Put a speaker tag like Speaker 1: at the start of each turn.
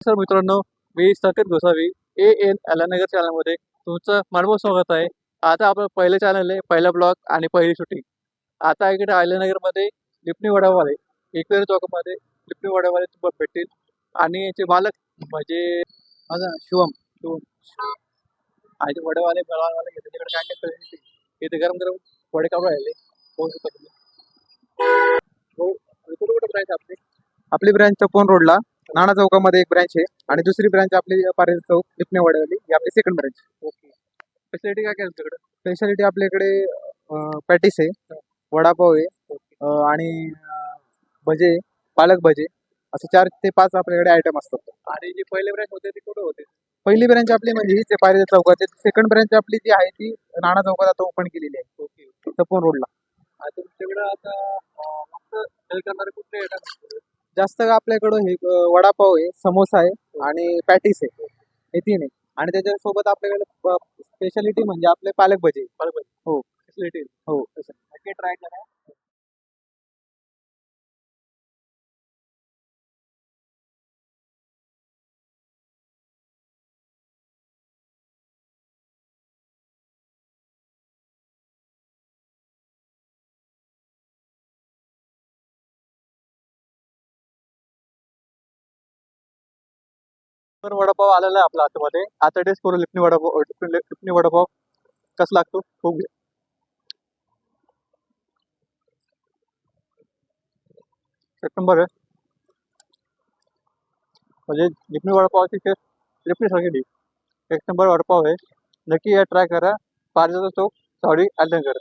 Speaker 1: Sir मित्रांनो मी Saket Gosavi A N Alanagar चॅनलमध्ये तुमचं मनमोहन स्वागत आहे. आता आपलं पहिलं चॅनल आहे पहिला ब्लॉग आणि पहिली शूटिंग आता इकडे अहिल्यानगरमध्ये लिपणी वडावाले एकवेळ चौकामध्ये लिपणी वडावाले तुम्हाला भेटतील. आणि याचे मालक म्हणजे माझा शिवम शिवम. आणि ते वडेवाले वडावाले तिकडे काय काय परिस्थिती इथे गरम गरम वडे काढून राहिले. हो, पाहू शकता तुम्ही. हो कुठे कुठे ब्रांच आपली?
Speaker 2: आपली ब्रँच चौकोन रोडला नाना चौकामध्ये एक ब्रँच आहे आणि दुसरी ब्रँच आपली पारेल चौक लिपणेवाड्यावाली ही आपली सेकंड ब्रँच
Speaker 1: ओके. फॅसिलिटी काय काय तुमच्याकडे?
Speaker 2: स्पेशालिटी आपल्याकडे पॅटीस आहे वडापाव आहे अं, आणि अं, भजे पालक भजे असे चार ते पाच आपल्याकडे आयटम असतात.
Speaker 1: आणि जे पहिले ब्रँच होते ते कुठे होते?
Speaker 2: पहिली ब्रँच आपली म्हणजे हीच आहे पारेल चौकात सेकंड ब्रँच आपली जी आहे ती नाना चौकात आता ओपन केलेली आहे.
Speaker 1: ओके
Speaker 2: चौकोन रोडला
Speaker 1: तुमच्याकडे आता अं, मस्त सेल करणारे कुठले आयटम
Speaker 2: जास्त आपल्याकडं हे वडापाव आहे समोसा आहे आणि पॅटीस आहे हे तीन आहे. आणि त्याच्यासोबत आपल्याकडे स्पेशालिटी म्हणजे आपले पालक भजे
Speaker 1: बरोबर
Speaker 2: हो.
Speaker 1: फॅसिलिटी
Speaker 2: हो.
Speaker 1: नक्की ट्राय करा. तर वडापाव आलेला आहे आपल्या हातामध्ये. आता टेस्ट करू लिपणी वडापाव लिपणी वडापाव. कसा लागतो? खूप घे नंबर आहे. म्हणजे लिपणी वडापावची टेस्ट लिपणी सारखी एक नंबर वडापाव आहे. नक्की या ट्राय करा. पारिजात चौक सावडी आल्यानगर